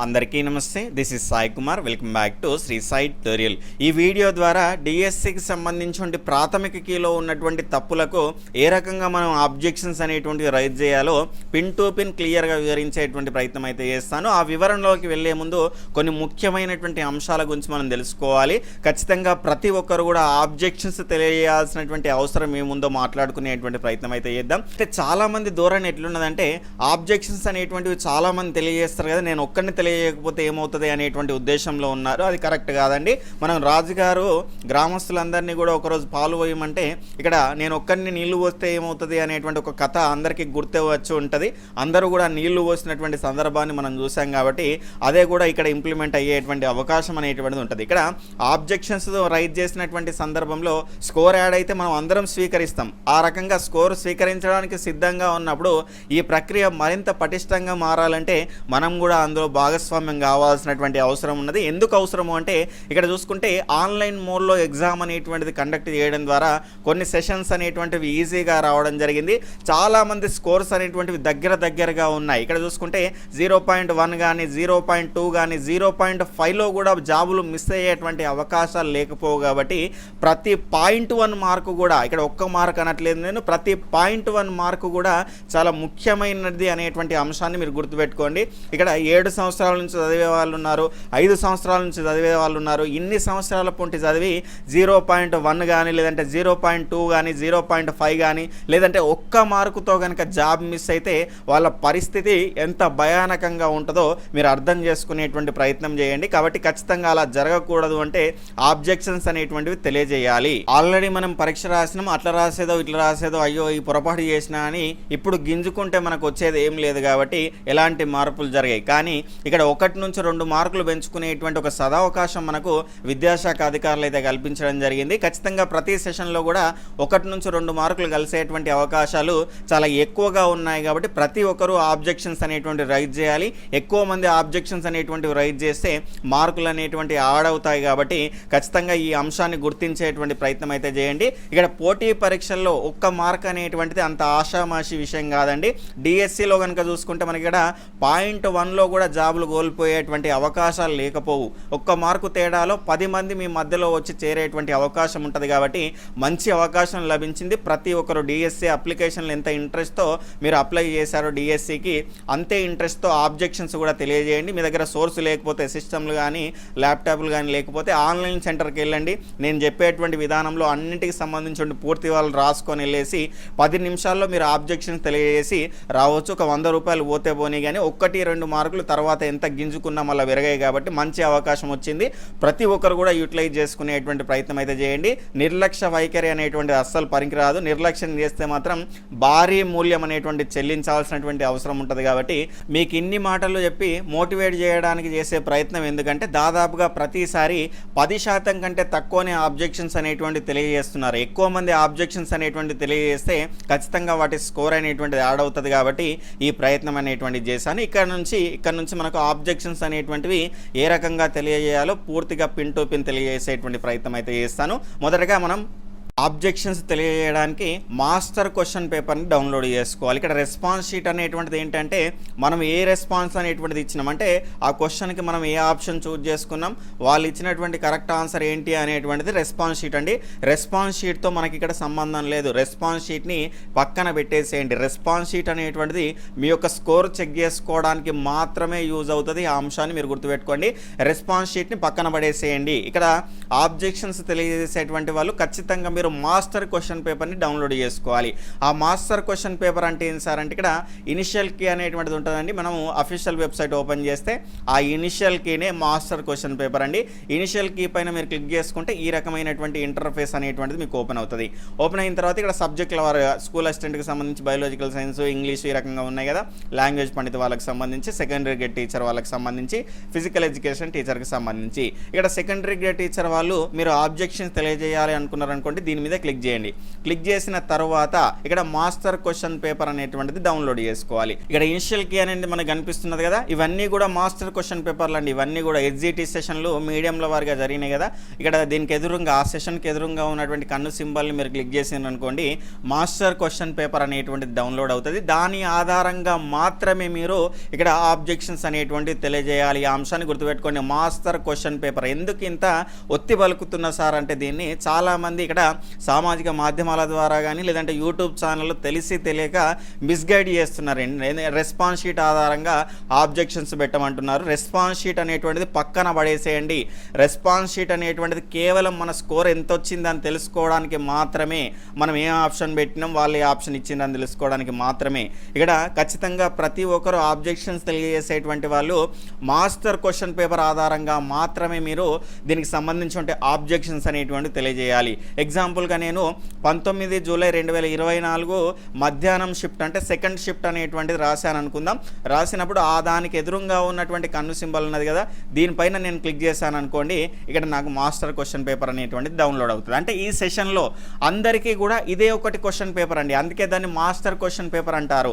అందరికీ namaste. This is Sai Kumar welcome back to Shri Sai tutorial ఈ video ద్వారా డిఎస్సికి సంబంధించి ప్రాథమిక కీలో ఉన్నటువంటి తప్పులకు ఏ రకంగా మనం ఆబ్జెక్షన్స్ అనేటువంటివి రైజ్ చేయాలో పిన్ టు పిన్ క్లియర్గా వివరించేటువంటి ప్రయత్నం అయితే చేస్తాను. ఆ వివరణలోకి వెళ్ళే ముందు కొన్ని ముఖ్యమైనటువంటి అంశాల గురించి మనం తెలుసుకోవాలి. ఖచ్చితంగా ప్రతి ఒక్కరు కూడా ఆబ్జెక్షన్స్ తెలియజేయాల్సినటువంటి అవసరం ఏముందో మాట్లాడుకునేటువంటి ప్రయత్నం అయితే చేద్దాం. అంటే చాలామంది ధోరణి ఎట్లున్నదంటే ఆబ్జెక్షన్స్ అనేటువంటివి చాలామంది తెలియజేస్తారు కదా నేను ఒక్కరిని తెలియకపోతే ఏమవుతుంది అనేటువంటి ఉద్దేశంలో ఉన్నారు. అది కరెక్ట్ కాదండి. మనం రాజుగారు గ్రామస్తులందరినీ కూడా ఒకరోజు పాలు పోయమంటే ఇక్కడ నేను ఒక్కరిని నీళ్ళు పోస్తే ఏమవుతుంది అనేటువంటి ఒక కథ అందరికీ గుర్తే వచ్చి ఉంటుంది. అందరూ కూడా నీళ్ళు పోసినటువంటి సందర్భాన్ని మనం చూసాం కాబట్టి అదే కూడా ఇక్కడ ఇంప్లిమెంట్ అయ్యేటువంటి అవకాశం అనేటువంటిది ఉంటుంది. ఇక్కడ ఆబ్జెక్షన్స్ రైజ్ చేసినటువంటి సందర్భంలో స్కోర్ యాడ్ అయితే మనం అందరం స్వీకరిస్తాం. ఆ రకంగా స్కోర్ స్వీకరించడానికి సిద్ధంగా ఉన్నప్పుడు ఈ ప్రక్రియ మరింత పటిష్టంగా మారాలంటే మనం కూడా అందులో బాగా భాగస్వామ్యం కావాల్సినటువంటి అవసరం ఉన్నది. ఎందుకు అవసరము అంటే ఇక్కడ చూసుకుంటే ఆన్లైన్ మోడ్లో ఎగ్జామ్ అనేటువంటిది కండక్ట్ చేయడం ద్వారా కొన్ని సెషన్స్ అనేటువంటివి ఈజీగా రావడం జరిగింది. చాలామంది స్కోర్స్ అనేటువంటివి దగ్గర దగ్గరగా ఉన్నాయి. ఇక్కడ చూసుకుంటే జీరో పాయింట్ వన్ కానీ జీరో పాయింట్ టూ కానీ జీరో పాయింట్ ఫైవ్లో కూడా జాబులు మిస్ అయ్యేటువంటి అవకాశాలు లేకపోవు కాబట్టి ప్రతి పాయింట్ వన్ మార్క్ కూడా ఇక్కడ ఒక్క మార్క్ అనట్లేదు నేను ప్రతి పాయింట్ వన్ మార్క్ కూడా చాలా ముఖ్యమైనది అనేటువంటి అంశాన్ని మీరు గుర్తుపెట్టుకోండి. ఇక్కడ ఏడు సంవత్సరాలు సంవత్సరాల నుంచి చదివే వాళ్ళు ఉన్నారు ఐదు సంవత్సరాల నుంచి చదివే వాళ్ళు ఉన్నారు. ఇన్ని సంవత్సరాల పొంటి చదివి జీరో పాయింట్ వన్ కానీ లేదంటే జీరో పాయింట్ టూ కానీ జీరో పాయింట్ ఫైవ్ కానీ లేదంటే ఒక్క మార్కుతో కనుక జాబ్ మిస్ అయితే వాళ్ళ పరిస్థితి ఎంత భయానకంగా ఉంటుందో మీరు అర్థం చేసుకునేటువంటి ప్రయత్నం చేయండి. కాబట్టి ఖచ్చితంగా అలా జరగకూడదు అంటే ఆబ్జెక్షన్స్ అనేటువంటివి తెలియజేయాలి. ఆల్రెడీ మనం పరీక్ష రాసినాం అట్లా రాసేదో ఇట్లా రాసేదో అయ్యో ఈ పొరపాటు చేసినా అని ఇప్పుడు గింజుకుంటే మనకు వచ్చేది ఏం లేదు కాబట్టి ఎలాంటి మార్పులు జరిగాయి. కానీ ఇక్కడ ఒకటి నుంచి రెండు మార్కులు పెంచుకునేటువంటి ఒక సదావకాశం మనకు విద్యాశాఖ అధికారులు అయితే కల్పించడం జరిగింది. ఖచ్చితంగా ప్రతి సెషన్లో కూడా ఒకటి నుంచి రెండు మార్కులు కలిసేటువంటి అవకాశాలు చాలా ఎక్కువగా ఉన్నాయి కాబట్టి ప్రతి ఒక్కరూ ఆబ్జెక్షన్స్ అనేటువంటి రైజ్ చేయాలి. ఎక్కువ మంది ఆబ్జెక్షన్స్ అనేటువంటివి రైజ్ చేస్తే మార్కులు అనేటువంటి ఆడవుతాయి కాబట్టి ఖచ్చితంగా ఈ అంశాన్ని గుర్తించేటువంటి ప్రయత్నం అయితే చేయండి. ఇక్కడ పోటీ పరీక్షల్లో ఒక్క మార్క్ అనేటువంటిది అంత ఆషామాషి విషయం కాదండి. డిఎస్సిలో కనుక చూసుకుంటే మనకి ఇక్కడ పాయింట్ వన్లో కూడా జాబులు కోల్పోయేటువంటి అవకాశాలు లేకపోవు. ఒక్క మార్కు తేడాలో పది మంది మీ మధ్యలో వచ్చి చేరేటువంటి అవకాశం ఉంటుంది కాబట్టి మంచి అవకాశం లభించింది. ప్రతి ఒక్కరు డిఎస్సి అప్లికేషన్లు ఎంత ఇంట్రెస్ట్తో మీరు అప్లై చేశారో డిఎస్సికి అంతే ఇంట్రెస్ట్తో ఆబ్జెక్షన్స్ కూడా తెలియజేయండి. మీ దగ్గర సోర్స్ లేకపోతే సిస్టమ్లు కానీ ల్యాప్టాప్లు కానీ లేకపోతే ఆన్లైన్ సెంటర్కి వెళ్ళండి. నేను చెప్పేటువంటి విధానంలో అన్నింటికి సంబంధించిన పూర్తి వాళ్ళు రాసుకొని వెళ్ళేసి పది నిమిషాల్లో మీరు ఆబ్జెక్షన్స్ తెలియజేసి రావచ్చు. ఒక వంద రూపాయలు పోతే పోనీ కానీ ఒక్కటి రెండు మార్కులు తర్వాత ఎంత గింజుకున్నా మళ్ళీ విరగాయి కాబట్టి మంచి అవకాశం వచ్చింది. ప్రతి ఒక్కరు కూడా యూటిలైజ్ చేసుకునేటువంటి ప్రయత్నం అయితే చేయండి. నిర్లక్ష్య వైఖరి అనేటువంటి అస్సలు పనికిరాదు. నిర్లక్ష్యం చేస్తే మాత్రం భారీ మూల్యం అనేటువంటి చెల్లించాల్సినటువంటి అవసరం ఉంటుంది కాబట్టి మీకు ఇన్ని మాటలు చెప్పి మోటివేట్ చేయడానికి చేసే ప్రయత్నం ఎందుకంటే దాదాపుగా ప్రతిసారి పది శాతం కంటే తక్కువనే ఆబ్జెక్షన్స్ అనేటువంటి తెలియజేస్తున్నారు. ఎక్కువ మంది ఆబ్జెక్షన్స్ అనేటువంటి తెలియజేస్తే ఖచ్చితంగా వాటి స్కోర్ అనేటువంటిది యాడ్ అవుతుంది కాబట్టి ఈ ప్రయత్నం అనేటువంటిది చేశాను. ఇక్కడ నుంచి ఇక్కడ నుంచి మనకు ఆబ్జెక్షన్స్ అనేటువంటివి ఏ రకంగా తెలియజేయాలో పూర్తిగా పిన్ టు పిన్ తెలియజేసేటువంటి ప్రయత్నం అయితే చేస్తాను. మొదటగా మనం ఆబ్జెక్షన్స్ తెలియజేయడానికి మాస్టర్ క్వశ్చన్ పేపర్ని డౌన్లోడ్ చేసుకోవాలి. ఇక్కడ రెస్పాన్స్ షీట్ అనేటువంటిది ఏంటంటే మనం ఏ రెస్పాన్స్ అనేటువంటిది ఇచ్చినామంటే ఆ క్వశ్చన్కి మనం ఏ ఆప్షన్ చూజ్ చేసుకున్నాం? వాళ్ళు ఇచ్చినటువంటి కరెక్ట్ ఆన్సర్ ఏంటి అనేటువంటిది రెస్పాన్స్ షీట్ అండి. రెస్పాన్స్ షీట్తో మనకి ఇక్కడ సంబంధం లేదు. రెస్పాన్స్ షీట్ని పక్కన పెట్టేసేయండి. రెస్పాన్స్ షీట్ అనేటువంటిది మీ యొక్క స్కోర్ చెక్ చేసుకోవడానికి మాత్రమే యూజ్ అవుతుంది. ఆ అంశాన్ని మీరు గుర్తుపెట్టుకోండి. రెస్పాన్స్ షీట్ని పక్కన పడేసేయండి. ఇక్కడ ఆబ్జెక్షన్స్ తెలియజేసేటువంటి వాళ్ళు ఖచ్చితంగా మీరు మాస్టర్ క్వశ్చన్ పేపర్ని డౌన్లోడ్ చేసుకోవాలి. ఆ మాస్టర్ క్వశ్చన్ పేపర్ అంటే ఏంటి సార్ అంటే ఇక్కడ ఇనిషియల్ కీ అనేటువంటిది ఉంటుందండి. మనం అఫీషియల్ వెబ్సైట్ ఓపెన్ చేస్తే ఆ ఇనిషియల్ కీనే మాస్టర్ క్వశ్చన్ పేపర్ అండి. ఇనిషియల్ కీ పైన మీరు క్లిక్ చేసుకుంటే ఈ రకమైనటువంటి ఇంటర్ఫేస్ అనేటువంటిది మీకు ఓపెన్ అవుతుంది. ఓపెన్ అయిన తర్వాత ఇక్కడ సబ్జెక్టుల వారు స్కూల్ అసిస్టెంట్కి సంబంధించి బయాలజికల్ సైన్స్ ఇంగ్లీష్ ఈ రకంగా ఉన్నాయి కదా. లాంగ్వేజ్ పండిత వాళ్ళకి సంబంధించి సెకండరీ గ్రేడ్ టీచర్ వాళ్ళకి సంబంధించి ఫిజికల్ ఎడ్యుకేషన్ టీచర్కి సంబంధించి. ఇక్కడ సెకండరీ గ్రేడ్ టీచర్ వాళ్ళు మీరు ఆబ్జెక్షన్స్ తెలియజేయాలి అనుకున్నారనుకోండి దీని మీద క్లిక్ చేయండి. క్లిక్ చేసిన తర్వాత ఇక్కడ మాస్టర్ క్వశ్చన్ పేపర్ అనేటువంటిది డౌన్లోడ్ చేసుకోవాలి. ఇక్కడ ఇనిషియల్ కీ అనేది మనకు కనిపిస్తున్నది కదా. ఇవన్నీ కూడా మాస్టర్ క్వశ్చన్ పేపర్లు అండి. ఇవన్నీ కూడా ఎగ్జిటి సెషన్లు మీడియంల వారిగా జరిగినాయి కదా. ఇక్కడ దీనికి ఎదురుగా ఆ సెషన్కి ఎదురుగా ఉన్నటువంటి కన్ను సింబల్ని మీరు క్లిక్ చేసింది అనుకోండి మాస్టర్ క్వశ్చన్ పేపర్ అనేటువంటిది డౌన్లోడ్ అవుతుంది. దాని ఆధారంగా మాత్రమే మీరు ఇక్కడ ఆబ్జెక్షన్స్ అనేటువంటివి తెలియజేయాలి. ఈ అంశాన్ని గుర్తుపెట్టుకోండి. మాస్టర్ క్వశ్చన్ పేపర్ ఎందుకు ఇంత ఒత్తి పలుకుతున్న సార్ అంటే దీన్ని చాలామంది ఇక్కడ సామాజిక మాధ్యమాల ద్వారా కానీ లేదంటే యూట్యూబ్ ఛానల్లో తెలిసి తెలియక మిస్గైడ్ చేస్తున్నారు. రెస్పాన్స్ షీట్ ఆధారంగా ఆబ్జెక్షన్స్ పెట్టమంటున్నారు. రెస్పాన్స్ షీట్ అనేటువంటిది పక్కన పడేసేయండి. రెస్పాన్స్ షీట్ అనేటువంటిది కేవలం మన స్కోర్ ఎంత వచ్చిందని తెలుసుకోవడానికి మాత్రమే మనం ఏ ఆప్షన్ పెట్టినాం వాళ్ళు ఏ ఆప్షన్ ఇచ్చిందని తెలుసుకోవడానికి మాత్రమే. ఇక్కడ ఖచ్చితంగా ప్రతి ఒక్కరు ఆబ్జెక్షన్స్ తెలియజేసేటువంటి వాళ్ళు మాస్టర్ క్వశ్చన్ పేపర్ ఆధారంగా మాత్రమే మీరు దీనికి సంబంధించిన ఆబ్జెక్షన్స్ అనేటువంటి తెలియజేయాలి. ఎగ్జాంపుల్గా నేను పంతొమ్మిది జూలై రెండు వేల ఇరవై నాలుగు మధ్యాహ్నం షిఫ్ట్ అంటే సెకండ్ షిఫ్ట్ అనేటువంటిది రాశాను అనుకుందాం. రాసినప్పుడు ఆ దానికి ఎదురుగా ఉన్నటువంటి కన్ను సింబల్ ఉన్నది కదా దీనిపైన నేను క్లిక్ చేశాను అనుకోండి ఇక్కడ నాకు మాస్టర్ క్వశ్చన్ పేపర్ అనేటువంటిది డౌన్లోడ్ అవుతుంది. అంటే ఈ సెషన్లో అందరికీ కూడా ఇదే ఒకటి క్వశ్చన్ పేపర్ అండి. అందుకే దాన్ని మాస్టర్ క్వశ్చన్ పేపర్ అంటారు.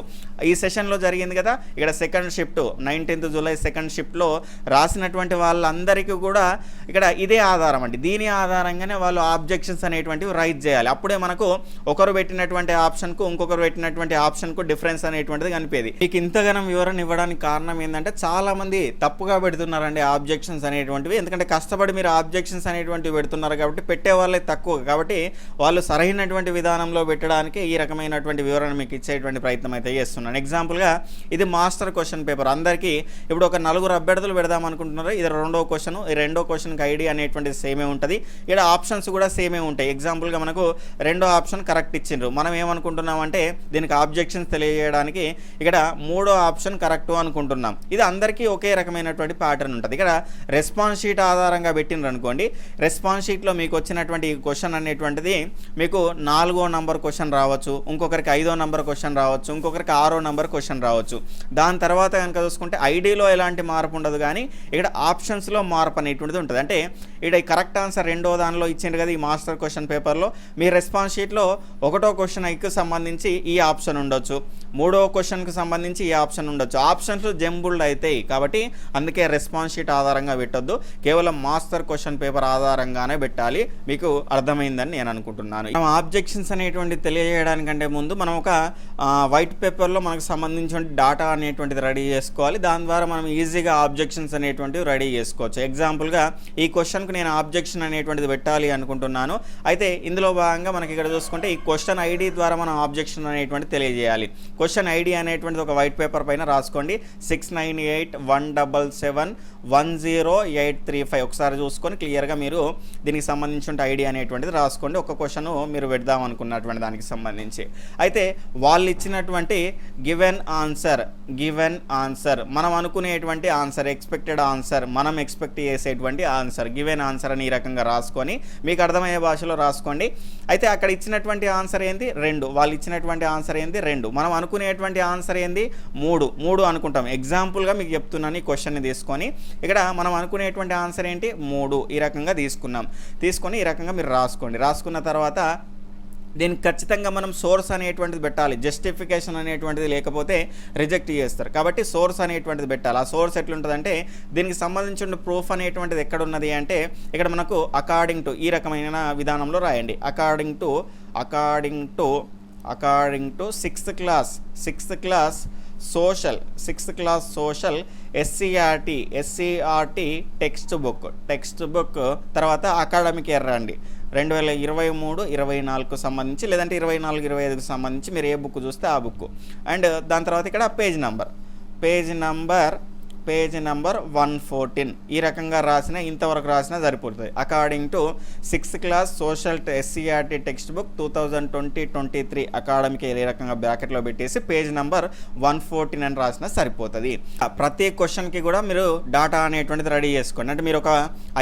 ఈ సెషన్లో జరిగింది కదా ఇక్కడ second shift nineteenth July second షిఫ్ట్లో రాసినటువంటి వాళ్ళందరికీ కూడా ఇక్కడ ఇదే ఆధారం అండి. దీని ఆధారంగానే వాళ్ళు ఆబ్జెక్షన్స్ అనేటువంటివి రైజ్ చేయాలి. అప్పుడే మనకు ఒకరు పెట్టినటువంటి ఆప్షన్కు ఇంకొకరు పెట్టినటువంటి ఆప్షన్కు డిఫరెన్స్ అనేటువంటిది కనిపేది. మీకు ఇంతగానం వివరణ ఇవ్వడానికి కారణం ఏంటంటే చాలామంది తప్పుగా పెడుతున్నారండి ఆబ్జెక్షన్స్ అనేటువంటివి. ఎందుకంటే కష్టపడి మీరు ఆబ్జెక్షన్స్ అనేటువంటివి పెడుతున్నారు కాబట్టి పెట్టే వాళ్ళే తక్కువ. కాబట్టి వాళ్ళు సరైనటువంటి విధానంలో పెట్టడానికి ఈ రకమైనటువంటి వివరణ మీకు ఇచ్చేటువంటి ప్రయత్నం అయితే చేస్తున్నాను. ఎగ్జాంపుల్గా ఇది మాస్టర్ క్వశ్చన్ పేపర్ అందరికీ ఇప్పుడు ఒక నలుగురు అభ్యర్థులు పెడదాం అనుకుంటున్నారు? ఇది రెండో క్వశ్చన్ ఈ రెండో క్వశ్చన్కి ఐడి అనేటువంటిది సేమే ఉంటుంది. ఇక్కడ ఆప్షన్స్ కూడా సేమే ఉంటాయి. ఎగ్జాంపుల్గా మనకు రెండో ఆప్షన్ కరెక్ట్ ఇచ్చిండ్రు. మనం ఏమనుకుంటున్నామంటే దీనికి ఆబ్జెక్షన్స్ తెలియజేయడానికి ఇక్కడ మూడో ఆప్షన్ కరెక్ట్ అనుకుంటున్నాం. ఇది అందరికీ ఒకే రకమైనటువంటి ప్యాటర్న్ ఉంటుంది. ఇక్కడ రెస్పాన్స్ షీట్ ఆధారంగా పెట్టిండ్రు అనుకోండి. రెస్పాన్స్ షీట్లో మీకు వచ్చినటువంటి క్వశ్చన్ అనేటువంటిది మీకు నాలుగో నంబర్ క్వశ్చన్ రావచ్చు ఇంకొకరికి ఐదో నంబర్ క్వశ్చన్ రావచ్చు ఇంకొకరికి ఆరో నంబర్ క్వశ్చన్ రావచ్చు. దాని తర్వాత కనుక చూసుకుంటే ఐడిలో ఎలాంటి మార్పు ఉండదు కానీ ఇక్కడ ఆప్షన్స్లో మార్పు అనేటువంటిది ఉంటుంది. అంటే ఇక్కడ కరెక్ట్ ఆన్సర్ రెండో దానిలో ఇచ్చిండు కదా ఈ మాస్టర్ క్వశ్చన్ పేపర్లో మీ రెస్పాన్స్ షీట్లో ఒకటో క్వశ్చన్కి సంబంధించి ఈ ఆప్షన్ ఉండొచ్చు. మూడో క్వశ్చన్కి సంబంధించి ఈ ఆప్షన్ ఉండొచ్చు. ఆప్షన్స్ జంబుల్డ్ అవుతాయి కాబట్టి అందుకే రెస్పాన్స్ షీట్ ఆధారంగా పెట్టొద్దు. కేవలం మాస్టర్ క్వశ్చన్ పేపర్ ఆధారంగానే పెట్టాలి. మీకు అర్థమైందని నేను అనుకుంటున్నాను. మనం ఆబ్జెక్షన్స్ అనేటువంటి తెలియజేయడానికంటే ముందు మనం ఒక వైట్ పేపర్లో మనకు సంబంధించిన డాటా అనేటువంటిది రెడీ చేసుకోవాలి. దాని ద్వారా మనం ఈజీగా ఆబ్జెక్షన్స్ అనేటువంటివి రెడీ చేసుకోవచ్చు. ఎగ్జాంపుల్గా ఈ క్వశ్చన్కి నేను ఆబ్జెక్షన్ అనేటువంటిది పెట్టాలి అనుకుంటున్నాను. అయితే ఇందులో భాగంగా మనకి ఇక్కడ చూసుకుంటే ఈ క్వశ్చన్ ఐడి ద్వారా మనం ఆబ్జెక్షన్ అనేటువంటి తెలియజేయాలి. క్వశ్చన్ ఐడి అనేటువంటిది ఒక వైట్ పేపర్ పైన రాసుకోండి. Six nine eight one double seven one zero eight three five ఒకసారి చూసుకొని క్లియర్గా మీరు దీనికి సంబంధించిన ఐడి అనేటువంటిది రాసుకోండి. ఒక క్వశ్చన్ మీరు పెడదాం అనుకున్నటువంటి దానికి సంబంధించి. అయితే వాళ్ళు ఇచ్చినటువంటి గివెన్ ఆన్సర్ గివెన్ ఆన్సర్ మనం అనుకునేటువంటి ఆన్సర్ ఎక్స్పెక్టెడ్ ఆన్సర్ మనం ఎక్స్పెక్ట్ చేసేటువంటి ఆన్సర్ గివెన్ ఆన్సర్ అని ఈ రకంగా రాసుకొని మీకు అర్థమయ్యే భాషలో రాసుకోండి అయితే అక్కడ ఇచ్చినటువంటి ఆన్సర్ ఏంది? రెండు. వాళ్ళు ఇచ్చినటువంటి ఆన్సర్ ఏంది? రెండు. మనం అనుకునేటువంటి ఆన్సర్ ఏంది? మూడు. మూడు అనుకుంటాం. ఎగ్జాంపుల్గా మీకు చెప్తున్నాను ఈ క్వశ్చన్ని తీసుకొని. ఇక్కడ మనం అనుకునేటువంటి ఆన్సర్ ఏంటి? మూడు. ఈ రకంగా తీసుకున్నాం. తీసుకొని ఈ రకంగా మీరు రాసుకోండి. రాసుకున్న తర్వాత దీనికి ఖచ్చితంగా మనం సోర్స్ అనేటువంటిది పెట్టాలి. జస్టిఫికేషన్ అనేటువంటిది లేకపోతే రిజెక్ట్ చేస్తారు. కాబట్టి సోర్స్ అనేటువంటిది పెట్టాలి. ఆ సోర్స్ ఎట్లుంటుందంటే దీనికి సంబంధించిన ప్రూఫ్ అనేటువంటిది ఎక్కడ ఉన్నది అంటే ఇక్కడ మనకు అకార్డింగ్ టు ఈ రకమైన విధానంలో రాయండి. According to according to according to sixth class sixth class social sixth class social SCERT SCERT textbook textbook తర్వాత అకాడమిక్ ఎర్ర అండి రెండు వేల ఇరవై మూడు ఇరవై నాలుగుకు సంబంధించి లేదంటే ఇరవై నాలుగు ఇరవై ఐదుకు సంబంధించి మీరు ఏ బుక్ చూస్తే ఆ బుక్. అండ్ దాని తర్వాత ఇక్కడ page number. Page number page number one fourteen. ఈ రకంగా రాసిన ఇంతవరకు రాసినా సరిపోతుంది. According to sixth class social SCERT textbook two thousand twenty twenty three academic ఏ రకంగా బ్రాకెట్లో పెట్టేసి పేజ్ నెంబర్ వన్ ఫోర్టీన్ అని రాసినా సరిపోతుంది. ప్రతి క్వశ్చన్కి కూడా మీరు డాటా అనేటువంటిది రెడీ చేసుకోండి. అంటే మీరు ఒక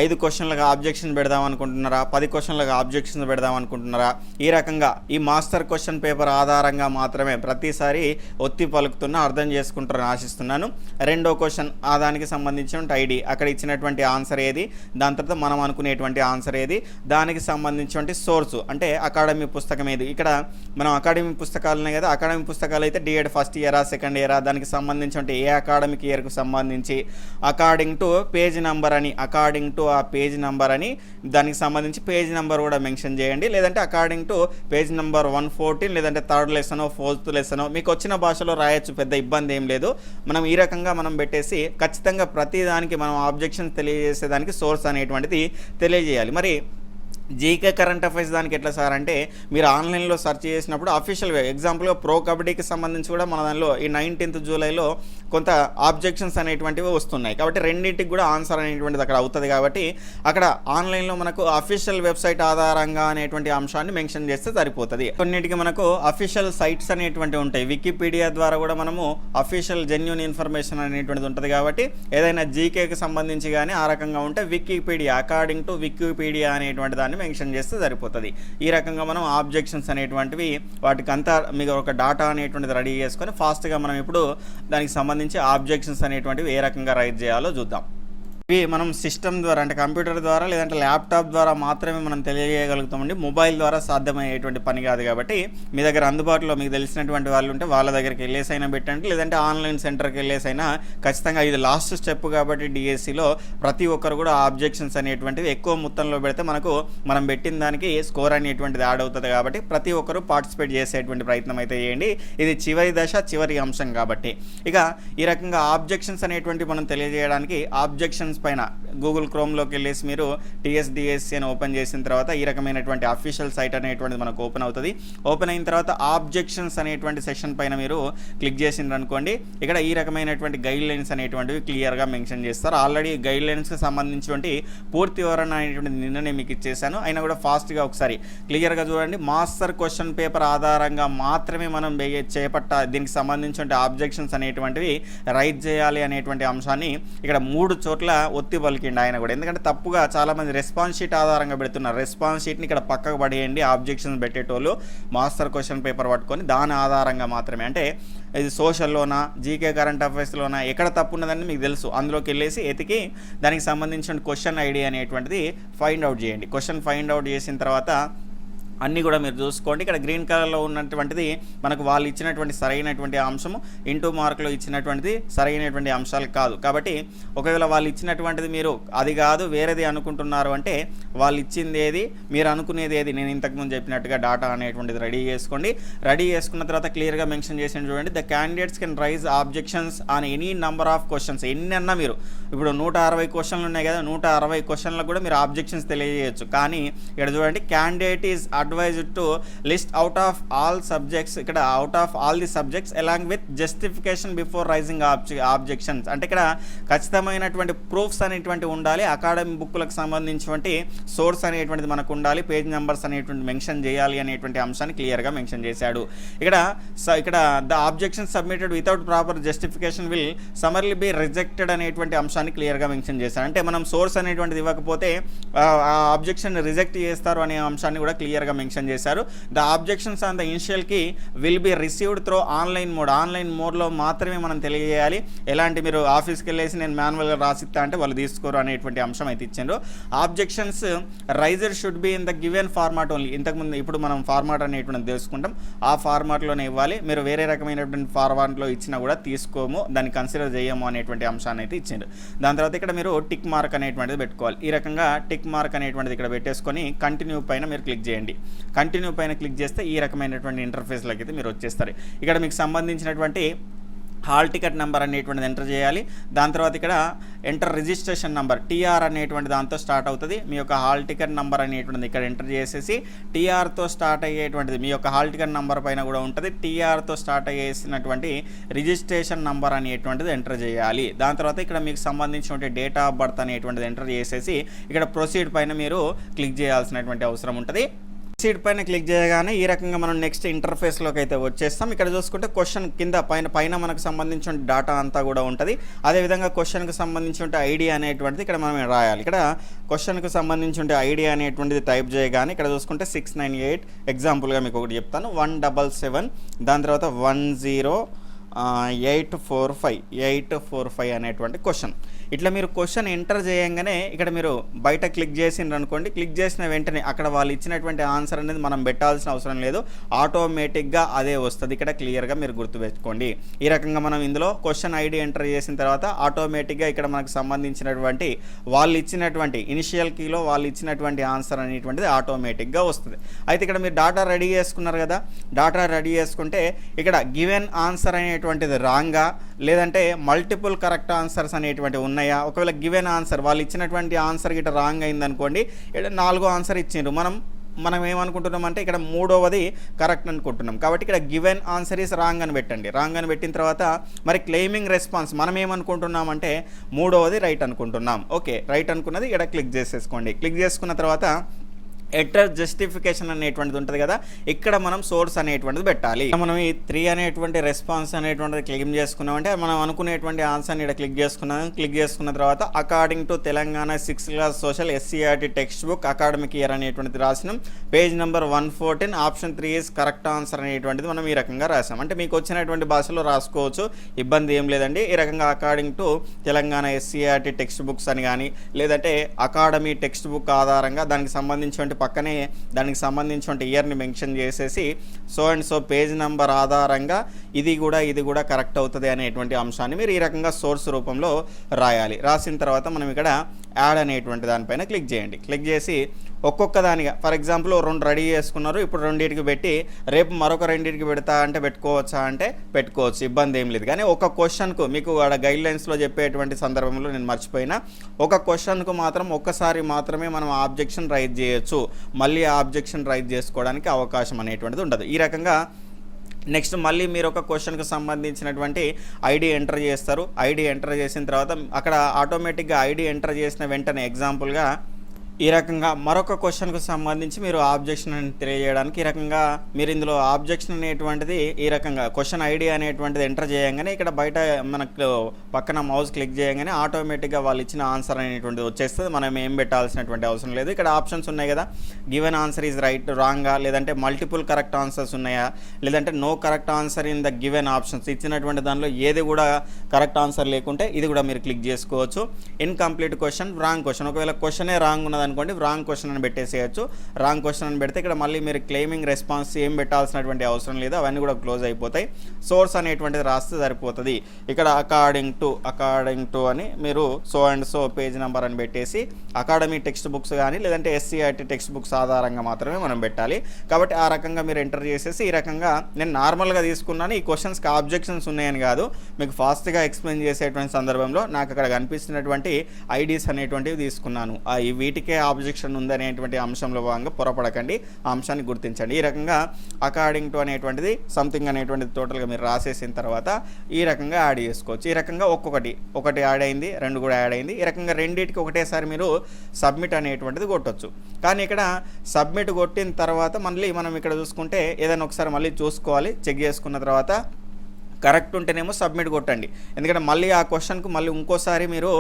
ఐదు క్వశ్చన్లకు ఆబ్జెక్షన్ పెడదాం అనుకుంటున్నారా? పది క్వశ్చన్లకు ఆబ్జెక్షన్ పెడదాం అనుకుంటున్నారా? ఈ రకంగా ఈ మాస్టర్ క్వశ్చన్ పేపర్ ఆధారంగా మాత్రమే ప్రతిసారి ఒత్తి పలుకుతున్న అర్థం చేసుకుంటారని ఆశిస్తున్నాను. రెండో క్వశ్చన్ ఆ దానికి సంబంధించిన ఐడి. అక్కడ ఇచ్చినటువంటి ఆన్సర్ ఏది? దాని తర్వాత మనం అనుకునేటువంటి ఆన్సర్ ఏది? దానికి సంబంధించినటువంటి సోర్సు అంటే అకాడమీ పుస్తకం ఏది? ఇక్కడ మనం అకాడమీ పుస్తకాలు ఉన్నాయి కదా అకాడమీ పుస్తకాలు అయితే డిఎడ్ ఫస్ట్ ఇయరా సెకండ్ ఇయరా దానికి సంబంధించిన ఏ అకాడమిక్ ఇయర్కు సంబంధించి? అకార్డింగ్ టు పేజ్ నెంబర్ అని అకార్డింగ్ టు ఆ పేజ్ నెంబర్ అని దానికి సంబంధించి పేజ్ నెంబర్ కూడా మెన్షన్ చేయండి. లేదంటే according to page number one fourteen లేదంటే థర్డ్ లెసనో ఫోర్త్ లెసనో మీకు వచ్చిన భాషలో రాయొచ్చు పెద్ద ఇబ్బంది ఏం లేదు. మనం ఈ రకంగా మనం పెట్టేసి ఖచ్చితంగా ప్రతిదానికి మనం ఆబ్జెక్షన్ తెలియజేసేదానికి సోర్స్ అనేటువంటిది తెలియజేయాలి. మరి జీకే కరెంట్ అఫైర్స్ దానికి ఎట్లా సార్ అంటే మీరు ఆన్లైన్లో సెర్చ్ చేసినప్పుడు అఫీషియల్ ఎగ్జాంపుల్గా ప్రో కబడ్డీకి సంబంధించి కూడా మన దానిలో ఈ నైన్టీన్త్ జూలైలో కొంత ఆబ్జెక్షన్స్ అనేటువంటివి వస్తున్నాయి. కాబట్టి రెండింటికి కూడా ఆన్సర్ అనేటువంటిది అక్కడ అవుతుంది కాబట్టి అక్కడ ఆన్లైన్లో మనకు అఫీషియల్ వెబ్సైట్ ఆధారంగా అనేటువంటి అంశాన్ని మెన్షన్ చేస్తే సరిపోతుంది. కొన్నిటికి మనకు అఫీషియల్ సైట్స్ అనేటువంటివి ఉంటాయి. వికీపీడియా ద్వారా కూడా మనము అఫీషియల్ జెన్యున్ ఇన్ఫర్మేషన్ అనేటువంటిది ఉంటుంది కాబట్టి ఏదైనా జీకేకి సంబంధించి కానీ ఆ రకంగా ఉంటే వికీపీడియా అకార్డింగ్ టు వికీపీడియా అనేటువంటి దాన్ని మెన్షన్ చేస్తే సరిపోతుంది. ఈ రకంగా మనం ఆబ్జెక్షన్స్ అనేటువంటివి వాటికంతా మీకు ఒక డాటా అనేటువంటిది రెడీ చేసుకొని ఫాస్ట్గా మనం ఇప్పుడు దానికి సంబంధించి ఆబ్జెక్షన్స్ అనేటువంటివి ఏ రకంగా రైజ్ చేయాలో చూద్దాం. ఇవి మనం సిస్టమ్ ద్వారా అంటే కంప్యూటర్ ద్వారా లేదంటే ల్యాప్టాప్ ద్వారా మాత్రమే మనం తెలియజేయగలుగుతామండి. మొబైల్ ద్వారా సాధ్యమయ్యేటువంటి పని కాదు కాబట్టి మీ దగ్గర అందుబాటులో మీకు తెలిసినటువంటి వాళ్ళు ఉంటే వాళ్ళ దగ్గరికి వెళ్ళేసైనా పెట్టండి. లేదంటే ఆన్లైన్ సెంటర్కి వెళ్ళేసైనా ఖచ్చితంగా ఇది లాస్ట్ స్టెప్ కాబట్టి డిఎస్సిలో ప్రతి ఒక్కరు కూడా ఆబ్జెక్షన్స్ అనేటువంటివి ఎక్కువ మొత్తంలో పెడితే మనకు మనం పెట్టిన దానికి స్కోర్ అనేటువంటిది యాడ్ అవుతుంది కాబట్టి ప్రతి ఒక్కరు పార్టిసిపేట్ చేసేటువంటి ప్రయత్నం అయితే చేయండి. ఇది చివరి దశ చివరి అంశం కాబట్టి. ఇక ఈ రకంగా ఆబ్జెక్షన్స్ అనేటువంటి మనం తెలియజేయడానికి ఆబ్జెక్షన్స్ పైన గూగుల్ క్రోమ్లోకి వెళ్ళేసి మీరు టీఎస్డిఎస్సి అని ఓపెన్ చేసిన తర్వాత ఈ రకమైనటువంటి అఫీషియల్ సైట్ అనేటువంటిది మనకు ఓపెన్ అవుతుంది. ఓపెన్ అయిన తర్వాత ఆబ్జెక్షన్స్ అనేటువంటి సెషన్ పైన మీరు క్లిక్ చేసిండ్రనుకోండి ఇక్కడ ఈ రకమైనటువంటి గైడ్ లైన్స్ అనేటువంటివి క్లియర్గా మెన్షన్ చేస్తారు. ఆల్రెడీ గైడ్ లైన్స్కి సంబంధించినటువంటి పూర్తి వివరణ అనేటువంటి నిన్ననే మీకు ఇచ్చేసాను. అయినా కూడా ఫాస్ట్గా ఒకసారి క్లియర్గా చూడండి. మాస్టర్ క్వశ్చన్ పేపర్ ఆధారంగా మాత్రమే మనం చేపట్ట దీనికి సంబంధించిన ఆబ్జెక్షన్స్ అనేటువంటివి రైట్ చేయాలి అనేటువంటి అంశాన్ని ఇక్కడ మూడు చోట్ల ఒత్తి పలికిండి ఆయన కూడా. ఎందుకంటే తప్పుగా చాలామంది రెస్పాన్స్ షీట్ ఆధారంగా పెడుతున్నారు. రెస్పాన్స్ షీట్ని ఇక్కడ పక్కకు పడేయండి ఆబ్జెక్షన్స్ పెట్టేటోళ్ళు మాస్టర్ క్వశ్చన్ పేపర్ పట్టుకొని దాని ఆధారంగా మాత్రమే. అంటే ఇది సోషల్లోనా జీకే కరెంట్ అఫైర్స్లోనా ఎక్కడ తప్పు ఉన్నదని మీకు తెలుసు. అందులోకి వెళ్ళేసి ఎతికి దానికి సంబంధించిన క్వశ్చన్ ఐడి అనేటువంటిది ఫైండ్ అవుట్ చేయండి. క్వశ్చన్ ఫైండ్ అవుట్ చేసిన తర్వాత అన్నీ కూడా మీరు చూసుకోండి. ఇక్కడ గ్రీన్ కలర్లో ఉన్నటువంటిది మనకు వాళ్ళు ఇచ్చినటువంటి సరైనటువంటి అంశము ఇంటూ మార్కులో ఇచ్చినటువంటిది సరైనటువంటి అంశాలు కాదు. కాబట్టి ఒకవేళ వాళ్ళు ఇచ్చినటువంటిది మీరు అది కాదు వేరేది అనుకుంటున్నారు అంటే వాళ్ళు ఇచ్చింది ఏది మీరు అనుకునేది ఏది నేను ఇంతకుముందు చెప్పినట్టుగా డాటా అనేటువంటిది రెడీ చేసుకోండి. రెడీ చేసుకున్న తర్వాత క్లియర్గా మెన్షన్ చేసి చూడండి. The candidates can raise objections on any number of questions ఎన్ని అన్నా మీరు ఇప్పుడు నూట అరవై క్వశ్చన్లు ఉన్నాయి కదా నూట అరవై క్వశ్చన్లకు కూడా మీరు ఆబ్జెక్షన్స్ తెలియజేయచ్చు. కానీ ఇక్కడ చూడండి candidate is advised to list out of all subjects ఇక్కడ out of all the subjects along with justification before raising objections అంటే ఇక్కడ ఖచ్చితమైనటువంటి ప్రూఫ్స్ అనేటువంటి ఉండాలి అకాడమీ బుక్లకు సంబంధించినటువంటి సోర్స్ అనేటువంటిది మనకు ఉండాలి పేజ్ నెంబర్స్ అనేటువంటి మెన్షన్ చేయాలి అనేటువంటి అంశాన్ని క్లియర్గా మెన్షన్ చేశాడు. ఇక్కడ స- ఇక్కడ the objection submitted without proper justification will summarily be rejected అనేటువంటి అంశాన్ని క్లియర్గా మెన్షన్ చేశాడు. అంటే మనం సోర్స్ అనేటువంటిది ఇవ్వకపోతే ఆ ఆబ్జెక్షన్ రిజెక్ట్ చేస్తారు అనే అంశాన్ని కూడా క్లియర్గా మెన్షన్ చేశారు. The objections on the ఇనిషియల్కి will be received through online mode online మోడ్లో మాత్రమే మనం తెలియజేయాలి. ఎలాంటి మీరు ఆఫీస్కి వెళ్ళేసి నేను మాన్యువల్గా రాసిస్తా అంటే వాళ్ళు తీసుకోరు అనేటువంటి అంశం అయితే ఇచ్చిండ్రు objections raiser should be in the given format only ఇంతకుముందు ఇప్పుడు మనం ఫార్మాట్ అనేటువంటి తెలుసుకుంటాం. ఆ ఫార్మాట్లోనే ఇవ్వాలి. మీరు వేరే రకమైనటువంటి ఫార్మాట్లో ఇచ్చినా కూడా తీసుకోము. దాన్ని కన్సిడర్ చేయము అనేటువంటి అంశాన్ని అయితే ఇచ్చిండ్రు దాని తర్వాత ఇక్కడ మీరు టిక్ మార్క్ అనేటువంటిది పెట్టుకోవాలి. ఈ రకంగా టిక్ మార్క్ అనేటువంటిది ఇక్కడ పెట్టేసుకొని కంటిన్యూ పైన మీరు క్లిక్ చేయండి. కంటిన్యూ పైన క్లిక్ చేస్తే ఈ రకమైనటువంటి ఇంటర్ఫేస్లోకి అయితే మీరు వచ్చేస్తారు. ఇక్కడ మీకు సంబంధించినటువంటి హాల్ టికెట్ నెంబర్ అనేటువంటిది ఎంటర్ చేయాలి. దాని తర్వాత ఇక్కడ ఎంటర్ రిజిస్ట్రేషన్ నెంబర్ టీఆర్ అనేటువంటి దాంతో స్టార్ట్ అవుతుంది. మీ యొక్క హాల్ టికెట్ నెంబర్ అనేటువంటిది ఇక్కడ ఎంటర్ చేసేసి టీఆర్తో స్టార్ట్ అయ్యేటువంటిది మీ యొక్క హాల్ టికెట్ నెంబర్ పైన కూడా ఉంటుంది. టీఆర్తో స్టార్ట్ అయ్యేసినటువంటి రిజిస్ట్రేషన్ నెంబర్ అనేటువంటిది ఎంటర్ చేయాలి. దాని తర్వాత ఇక్కడ మీకు సంబంధించినటువంటి డేట్ ఆఫ్ బర్త్ అనేటువంటిది ఎంటర్ చేసేసి ఇక్కడ ప్రొసీడ్ పైన మీరు క్లిక్ చేయాల్సినటువంటి అవసరం ఉంటుంది. సీట్ పైన క్లిక్ చేయగానే ఈ రకంగా మనం నెక్స్ట్ ఇంటర్ఫేస్లోకి అయితే వచ్చేస్తాం. ఇక్కడ చూసుకుంటే క్వశ్చన్ కింద పైన పైన మనకు సంబంధించిన డేటా అంతా కూడా ఉంటుంది. అదేవిధంగా క్వశ్చన్కి సంబంధించిన ఐడియా అనేటువంటిది ఇక్కడ మనం రాయాలి. ఇక్కడ క్వశ్చన్కి సంబంధించిన ఐడియా అనేటువంటిది టైప్ చేయగానే ఇక్కడ చూసుకుంటే సిక్స్ నైన్ ఎయిట్ ఎగ్జాంపుల్గా మీకు ఒకటి చెప్తాను. వన్ డబల్ సెవెన్ దాని తర్వాత one zero eight four five eight four five అనేటువంటి క్వశ్చన్. ఇట్లా మీరు క్వశ్చన్ ఎంటర్ చేయంగానే ఇక్కడ మీరు బయట క్లిక్ చేసిండ్రు అనుకోండి క్లిక్ చేసిన వెంటనే అక్కడ వాళ్ళు ఇచ్చినటువంటి ఆన్సర్ అనేది మనం పెట్టాల్సిన అవసరం లేదు. ఆటోమేటిక్గా అదే వస్తుంది. ఇక్కడ క్లియర్గా మీరు గుర్తుపెట్టుకోండి ఈ రకంగా మనం ఇందులో క్వశ్చన్ ఐడి ఎంటర్ చేసిన తర్వాత ఆటోమేటిక్గా ఇక్కడ మనకు సంబంధించినటువంటి వాళ్ళు ఇచ్చినటువంటి ఇనిషియల్ కీలో వాళ్ళు ఇచ్చినటువంటి ఆన్సర్ అనేటువంటిది ఆటోమేటిక్గా వస్తుంది. అయితే ఇక్కడ మీరు డాటా రెడీ చేసుకున్నారు కదా డాటా రెడీ చేసుకుంటే ఇక్కడ గివెన్ ఆన్సర్ అనేటువంటి అనేటువంటిది రాంగా లేదంటే మల్టిపుల్ కరెక్ట్ ఆన్సర్స్ అనేటువంటివి ఉన్నాయా? ఒకవేళ గివెన్ ఆన్సర్ వాళ్ళు ఇచ్చినటువంటి ఆన్సర్ గిట్ట రాంగ్ అయిందనుకోండి ఇక్కడ నాలుగో ఆన్సర్ ఇచ్చిండ్రు. మనం మనం ఏమనుకుంటున్నాం అంటే ఇక్కడ మూడవది కరెక్ట్ అనుకుంటున్నాం. కాబట్టి ఇక్కడ గివెన్ ఆన్సర్ ఈస్ రాంగ్ అని పెట్టండి. రాంగ్ అని పెట్టిన తర్వాత మరి క్లెయిమింగ్ రెస్పాన్స్ మనం ఏమనుకుంటున్నాం అంటే మూడవది రైట్ అనుకుంటున్నాం. ఓకే రైట్ అనుకున్నది ఇక్కడ క్లిక్ చేసేసుకోండి. క్లిక్ చేసుకున్న తర్వాత ఎటర్ జస్టిఫికేషన్ అనేటువంటిది ఉంటుంది కదా ఇక్కడ మనం సోర్స్ అనేటువంటిది పెట్టాలి. మనం ఈ త్రీ అనేటువంటి రెస్పాన్స్ అనేటువంటిది క్లెయిమ్ చేసుకున్నామంటే మనం అనుకునేటువంటి ఆన్సర్ని ఇక్కడ క్లిక్ చేసుకున్నాం. క్లిక్ చేసుకున్న తర్వాత according to Telangana sixth class social SCERT textbook academic year అనేటువంటిది రాసినాం. Page number one fourteen option three is correct answer అనేటువంటిది మనం ఈ రకంగా రాసాం. అంటే మీకు వచ్చినటువంటి భాషలో రాసుకోవచ్చు ఇబ్బంది ఏం లేదండి. ఈ రకంగా according to Telangana SCERT text books అని కానీ లేదంటే అకాడమీ టెక్స్ట్ బుక్ ఆధారంగా దానికి సంబంధించిన పక్కనే దానికి సంబంధించిన ఇయర్ని మెన్షన్ చేసేసి so and so page number ఆధారంగా ఇది కూడా ఇది కూడా కరెక్ట్ అవుతుంది అనేటువంటి అంశాన్ని మీరు ఈ రకంగా సోర్స్ రూపంలో రాయాలి. రాసిన తర్వాత మనం ఇక్కడ యాడ్ అనేటువంటి దానిపైన క్లిక్ చేయండి. క్లిక్ చేసి ఒక్కొక్క దానిగా ఫర్ ఎగ్జాంపుల్ రెండు రెడీ చేసుకున్నారు ఇప్పుడు రెండింటికి పెట్టి రేపు మరొక రెండింటికి పెడతా అంటే పెట్టుకోవచ్చా అంటే పెట్టుకోవచ్చు ఇబ్బంది ఏం లేదు. కానీ ఒక క్వశ్చన్కు మీకు ఆడ గైడ్ లైన్స్లో చెప్పేటువంటి సందర్భంలో నేను మర్చిపోయినా ఒక క్వశ్చన్కు మాత్రం ఒక్కసారి మాత్రమే మనం ఆబ్జెక్షన్ రైజ్ చేయొచ్చు. మళ్ళీ ఆ ఆబ్జెక్షన్ రైజ్ చేసుకోవడానికి అవకాశం అనేటువంటిది ఉండదు. ఈ రకంగా నెక్స్ట్ మళ్ళీ మీరు ఒక క్వశ్చన్కి సంబంధించినటువంటి ఐడి ఎంటర్ చేస్తారు. ఐడి ఎంటర్ చేసిన తర్వాత అక్కడ ఆటోమేటిక్గా ఐడి ఎంటర్ చేసిన వెంటనే ఎగ్జాంపుల్గా ఈ రకంగా మరొక క్వశ్చన్కు సంబంధించి మీరు ఆబ్జెక్షన్ అని తెలియజేయడానికి ఈ రకంగా మీరు ఇందులో ఆబ్జెక్షన్ అనేటువంటిది ఈ రకంగా క్వశ్చన్ ఐడి అనేటువంటిది ఎంటర్ చేయగానే ఇక్కడ బయట మనకు పక్కన మౌస్ క్లిక్ చేయగానే ఆటోమేటిక్గా వాళ్ళు ఇచ్చిన ఆన్సర్ అనేటువంటిది వచ్చేస్తుంది. మనం ఏం పెట్టాల్సినటువంటి అవసరం లేదు. ఇక్కడ ఆప్షన్స్ ఉన్నాయి కదా. గివెన్ ఆన్సర్ ఈజ్ రైట్ రాంగా లేదంటే మల్టిపుల్ కరెక్ట్ ఆన్సర్స్ ఉన్నాయా? లేదంటే no correct answer in the given options. ఇచ్చినటువంటి దానిలో ఏది కూడా కరెక్ట్ ఆన్సర్ లేకుంటే ఇది కూడా మీరు క్లిక్ చేసుకోవచ్చు. Incomplete question wrong question. ఒకవేళ క్వశ్చనే రాంగ్ ఉన్నది అనుకోండి రాంగ్ క్వశ్చన్ అని పెట్టేసేయచ్చు. రాంగ్ క్వశ్చన్ అని పెడితే ఇక్కడ మళ్ళీ మీరు క్లెయిమింగ్ రెస్పాన్స్ ఏం పెట్టాల్సినటువంటి అవసరం లేదు అవన్నీ కూడా క్లోజ్ అయిపోతాయి. సోర్స్ అనేటువంటిది రాస్తే సరిపోతుంది. ఇక్కడ అకార్డింగ్ టు అకార్డింగ్ టు అని మీరు so and so page number అని పెట్టేసి అకాడమీ టెక్స్ట్ బుక్స్ కానీ లేదంటే ఎస్సీఆర్టీ టెక్స్ట్ బుక్స్ ఆధారంగా మాత్రమే మనం పెట్టాలి. కాబట్టి ఆ రకంగా మీరు ఎంటర్ చేసేసి ఈ రకంగా నేను నార్మల్గా తీసుకున్నాను ఈ క్వశ్చన్స్కి ఆబ్జెక్షన్స్ ఉన్నాయని కాదు. మీకు ఫాస్ట్గా ఎక్స్ప్లెయిన్ చేసేటువంటి సందర్భంలో నాకు అక్కడ కనిపిస్తున్నటువంటి ఐడీస్ అనేటువంటివి తీసుకున్నాను. ఆ ఈ ఆబ్జెక్షన్ ఉందనేటువంటి అంశంలో భాగంగా పొరపడకండి. ఆ అంశాన్ని గుర్తించండి. ఈ రకంగా అకార్డింగ్ టు అనేటువంటిది సంథింగ్ అనేటువంటిది టోటల్గా మీరు రాసేసిన తర్వాత ఈ రకంగా యాడ్ చేసుకోవచ్చు. ఈ రకంగా ఒక్కొక్కటి ఒకటి యాడ్ అయింది రెండు కూడా యాడ్ అయింది. ఈ రకంగా రెండింటికి ఒకటేసారి మీరు సబ్మిట్ అనేటువంటిది కొట్టొచ్చు. కానీ ఇక్కడ సబ్మిట్ కొట్టిన తర్వాత మళ్ళీ మనం ఇక్కడ చూసుకుంటే ఏదైనా ఒకసారి మళ్ళీ చూసుకోవాలి చెక్ చేసుకున్న తర్వాత కరెక్ట్ ఉంటేనేమో సబ్మిట్ కొట్టండి. ఎందుకంటే మళ్ళీ ఆ క్వశ్చన్కు మళ్ళీ ఇంకోసారి మీరు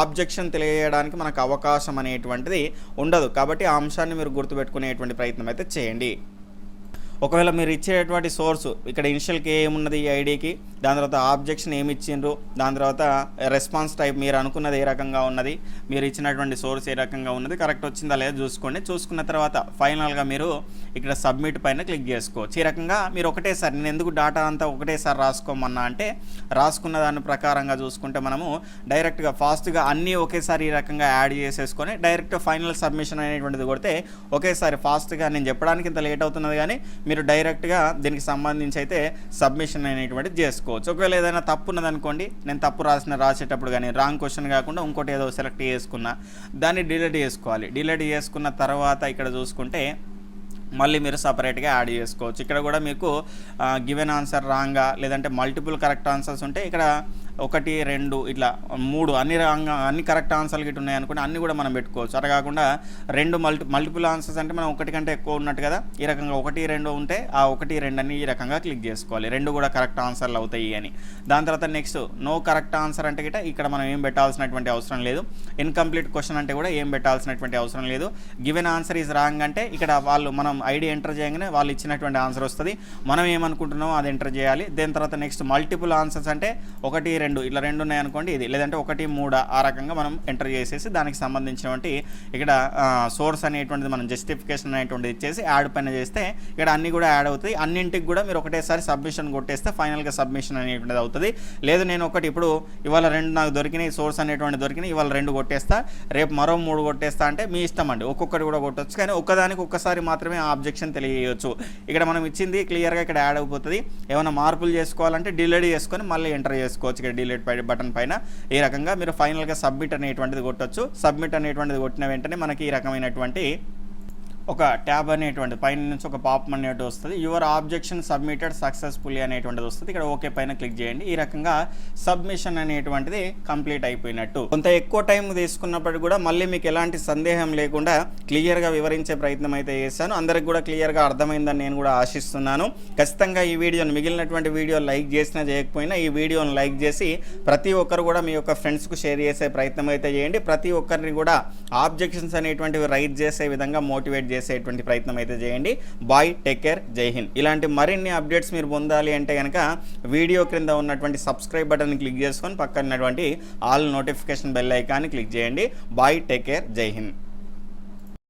ఆబ్జెక్షన్ తెలియజేయడానికి మనకు అవకాశం అనేటువంటిది ఉండదు. కాబట్టి ఆ అంశాన్ని మీరు గుర్తుపెట్టుకునేటువంటి ప్రయత్నం అయితే చేయండి. ఒకవేళ మీరు ఇచ్చేటువంటి సోర్స్ ఇక్కడ ఇనిషియల్కి ఏమున్నది ఈ ఐడికి దాని తర్వాత ఆబ్జెక్షన్ ఏమి ఇచ్చిండ్రు దాని తర్వాత రెస్పాన్స్ టైప్ మీరు అనుకున్నది ఏ రకంగా ఉన్నది మీరు ఇచ్చినటువంటి సోర్స్ ఏ రకంగా ఉన్నది కరెక్ట్ వచ్చిందా లేదా చూసుకోండి. చూసుకున్న తర్వాత ఫైనల్గా మీరు ఇక్కడ సబ్మిట్ పైన క్లిక్ చేసుకోవచ్చు. ఈ రకంగా మీరు ఒకటేసారి నేను ఎందుకు డాటా అంతా ఒకటేసారి రాసుకోమన్నా అంటే రాసుకున్న దాని ప్రకారంగా చూసుకుంటే మనము డైరెక్ట్గా ఫాస్ట్గా అన్నీ ఒకేసారి ఈ రకంగా యాడ్ చేసేసుకొని డైరెక్ట్ ఫైనల్ సబ్మిషన్ అనేటువంటిది కొడితే ఒకేసారి ఫాస్ట్గా నేను చెప్పడానికి ఇంత లేట్ అవుతున్నది కానీ మీరు డైరెక్ట్గా దీనికి సంబంధించి అయితే సబ్మిషన్ అనేటువంటిది చేసుకోవచ్చు. ఒకవేళ ఏదైనా తప్పు ఉన్నదనుకోండి నేను తప్పు రాసిన రాసేటప్పుడు కానీ రాంగ్ క్వశ్చన్ కాకుండా ఇంకోటి ఏదో సెలెక్ట్ చేసుకున్నా దాన్ని డిలీట్ చేసుకోవాలి. డిలీట్ చేసుకున్న తర్వాత ఇక్కడ చూసుకుంటే మళ్ళీ మీరు సపరేట్గా యాడ్ చేసుకోవచ్చు. ఇక్కడ కూడా మీకు గివెన్ ఆన్సర్ రాంగా లేదంటే మల్టిపుల్ కరెక్ట్ ఆన్సర్స్ ఉంటే ఇక్కడ ఒకటి రెండు ఇట్లా మూడు అన్ని రంగా అన్ని కరెక్ట్ ఆన్సర్లు గిట్ ఉన్నాయి అనుకుంటే అన్ని కూడా మనం పెట్టుకోవచ్చు. అలా కాకుండా రెండు మల్టి మల్టిపుల్ ఆన్సర్స్ అంటే మనం ఒకటి కంటే ఎక్కువ ఉన్నట్టు కదా ఈ రకంగా ఒకటి రెండు ఉంటే ఆ ఒకటి రెండు అని ఈ రకంగా క్లిక్ చేసుకోవాలి. రెండు కూడా కరెక్ట్ ఆన్సర్లు అవుతాయి అని. దాని తర్వాత నెక్స్ట్ నో కరెక్ట్ ఆన్సర్ అంటే గిట ఇక్కడ మనం ఏం పెట్టాల్సినటువంటి అవసరం లేదు. ఇన్కంప్లీట్ క్వశ్చన్ అంటే కూడా ఏం పెట్టాల్సినటువంటి అవసరం లేదు. గివెన్ ఆన్సర్ ఈజ్ రాంగ్ అంటే ఇక్కడ వాళ్ళు మనం ఐడి ఎంటర్ చేయగానే వాళ్ళు ఇచ్చినటువంటి ఆన్సర్ వస్తుంది. మనం ఏమనుకుంటున్నామో అది ఎంటర్ చేయాలి. దాని తర్వాత నెక్స్ట్ మల్టిపుల్ ఆన్సర్స్ అంటే ఒకటి రెండు రెండు ఇట్లా రెండు ఉన్నాయి అనుకోండి ఇది లేదంటే ఒకటి మూడు ఆ రకంగా మనం ఎంటర్ చేసేసి దానికి సంబంధించినటువంటి ఇక్కడ సోర్స్ అనేటువంటిది మనం జస్టిఫికేషన్ అనేటువంటిది ఇచ్చేసి యాడ్ పైన చేస్తే ఇక్కడ అన్ని కూడా యాడ్ అవుతాయి. అన్నింటికి కూడా మీరు ఒకటేసారి సబ్మిషన్ కొట్టేస్తే ఫైనల్గా సబ్మిషన్ అనేటువంటిది అవుతుంది. లేదు నేను ఒకటి ఇప్పుడు ఇవాళ రెండు నాకు దొరికినాయి సోర్స్ అనేటువంటి దొరికినాయి ఇవాళ రెండు కొట్టేస్తా రేపు మరో మూడు కొట్టేస్తా అంటే మీ ఇష్టం అండి. ఒక్కొక్కటి కూడా కొట్టచ్చు. కానీ ఒక్కదానికి ఒక్కసారి మాత్రమే ఆ అబ్జెక్షన్ తెలియజేయచ్చు. ఇక్కడ మనం ఇచ్చింది క్లియర్గా ఇక్కడ యాడ్ అయిపోతుంది. ఏమైనా మార్పులు చేసుకోవాలంటే డిలేడ్ చేసుకొని మళ్ళీ ఎంటర్ చేసుకోవచ్చు. ఇక్కడ డిలీట్ బటన్ పైన ఈ రకంగా మీరు ఫైనల్గా సబ్మిట్ అనేటువంటిది కొట్టొచ్చు. సబ్మిట్ అనేటువంటిది కొట్టిన వెంటనే మనకి ఈ రకమైనటువంటి ఒక ట్యాబ్ అనేటువంటి పైన నుంచి ఒక పాప్ అనేటి వస్తుంది. యువర్ ఆబ్జెక్షన్ సబ్మిటెడ్ సక్సెస్ఫుల్లీ అనేటువంటిది వస్తుంది. ఇక్కడ ఓకే పైన క్లిక్ చేయండి. ఈ రకంగా సబ్మిషన్ అనేటువంటిది కంప్లీట్ అయిపోయినట్టు. కొంత ఎక్కువ టైం తీసుకున్నప్పటికీ కూడా మళ్ళీ మీకు ఎలాంటి సందేహం లేకుండా క్లియర్గా వివరించే ప్రయత్నం అయితే చేశాను. అందరికి కూడా క్లియర్గా అర్థమైందని నేను కూడా ఆశిస్తున్నాను. ఖచ్చితంగా ఈ వీడియోని మిగిలినటువంటి వీడియో లైక్ చేసినా చేయకపోయినా ఈ వీడియోని లైక్ చేసి ప్రతి ఒక్కరు కూడా మీ యొక్క ఫ్రెండ్స్కు షేర్ చేసే ప్రయత్నం అయితే చేయండి. ప్రతి ఒక్కరిని కూడా ఆబ్జెక్షన్స్ అనేటువంటివి రైట్ చేసే విధంగా మోటివేట్ చేసేటువంటి ప్రయత్నం అయితే చేయండి. బాయ్ టేక్ కేర్ జై హింద్ ఇలాంటి మరిన్ని అప్డేట్స్ మీరు పొందాలి అంటే కనుక వీడియో క్రింద ఉన్నటువంటి సబ్స్క్రైబ్ బటన్ క్లిక్ చేసుకొని పక్కన ఉన్నటువంటి ఆల్ నోటిఫికేషన్ బెల్ ఐకాన్ని క్లిక్ చేయండి. బాయ్ టేక్ కేర్ జై హింద్